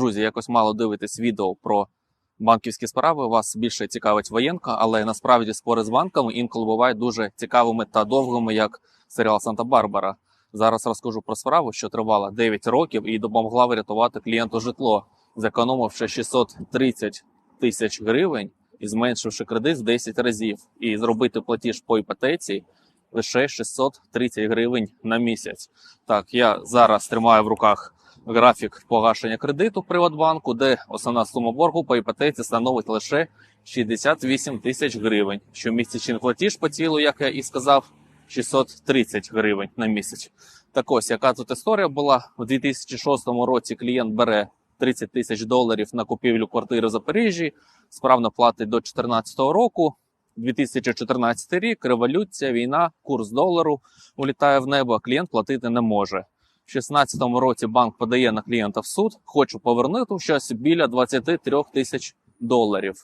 Друзі, якось мало дивитесь відео про банківські справи. Вас більше цікавить воєнка, але насправді спори з банками інколи бувають дуже цікавими та довгими, як серіал Санта-Барбара. Зараз розкажу про справу, що тривала 9 років і допомогла врятувати клієнту житло, зекономивши 630 тисяч гривень і зменшивши кредит в 10 разів, і зробити платіж по іпотеці лише 630 гривень на місяць. Так, я зараз тримаю в руках графік погашення кредиту в Приватбанку, де основна сума боргу по іпотеці становить лише 68 тисяч гривень. Щомісячний платіж по тілу, як я і сказав, 630 гривень на місяць. Так ось, яка тут історія була у 2006 році. Клієнт бере 30 тисяч доларів на купівлю квартири в Запоріжжі, справно платить до 2014 року. 2014 рік, революція, війна, курс долару улітає в небо, а клієнт платити не може. В 2016 році банк подає на клієнта в суд, хоче повернути щось біля 23 тисяч доларів.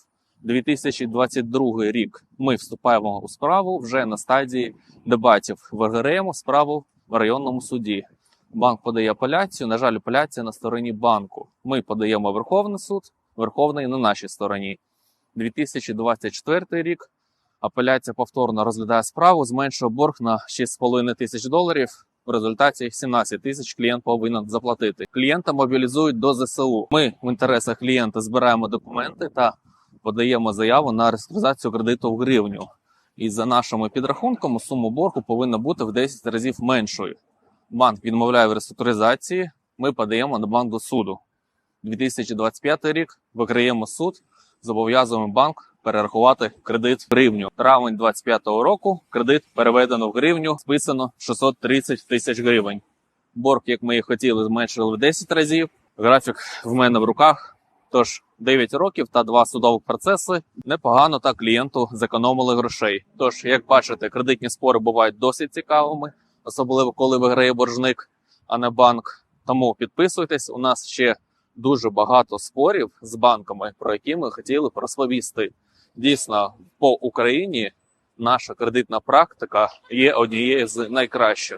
2022 рік ми вступаємо у справу вже на стадії дебатів. Виграємо справу в районному суді. Банк подає апеляцію. На жаль, апеляція на стороні банку. Ми подаємо Верховний суд, Верховний на нашій стороні. 2024 рік апеляція повторно розглядає справу, зменшує борг на 6,5 тисяч доларів. В результаті 17 тисяч клієнт повинен заплатити. Клієнта мобілізують до ЗСУ. Ми в інтересах клієнта збираємо документи та подаємо заяву на реструктуризацію кредиту в гривню. І за нашими підрахунками сума боргу повинна бути в 10 разів меншою. Банк відмовляє в реструктуризації. Ми подаємо на банк до суду. 2025 рік виграємо суд, зобов'язуємо банк перерахувати кредит в гривню. Травень 25-го року кредит переведено в гривню, списано 630 тисяч гривень. Борг, як ми і хотіли, зменшили в 10 разів. Графік в мене в руках. Тож 9 років та два судових процеси непогано та клієнту зекономили грошей. Тож, як бачите, кредитні спори бувають досить цікавими, особливо коли виграє боржник, а не банк. Тому підписуйтесь. У нас ще дуже багато спорів з банками, про які ми хотіли розповісти. Дійсно, по Україні наша кредитна практика є однією з найкращих.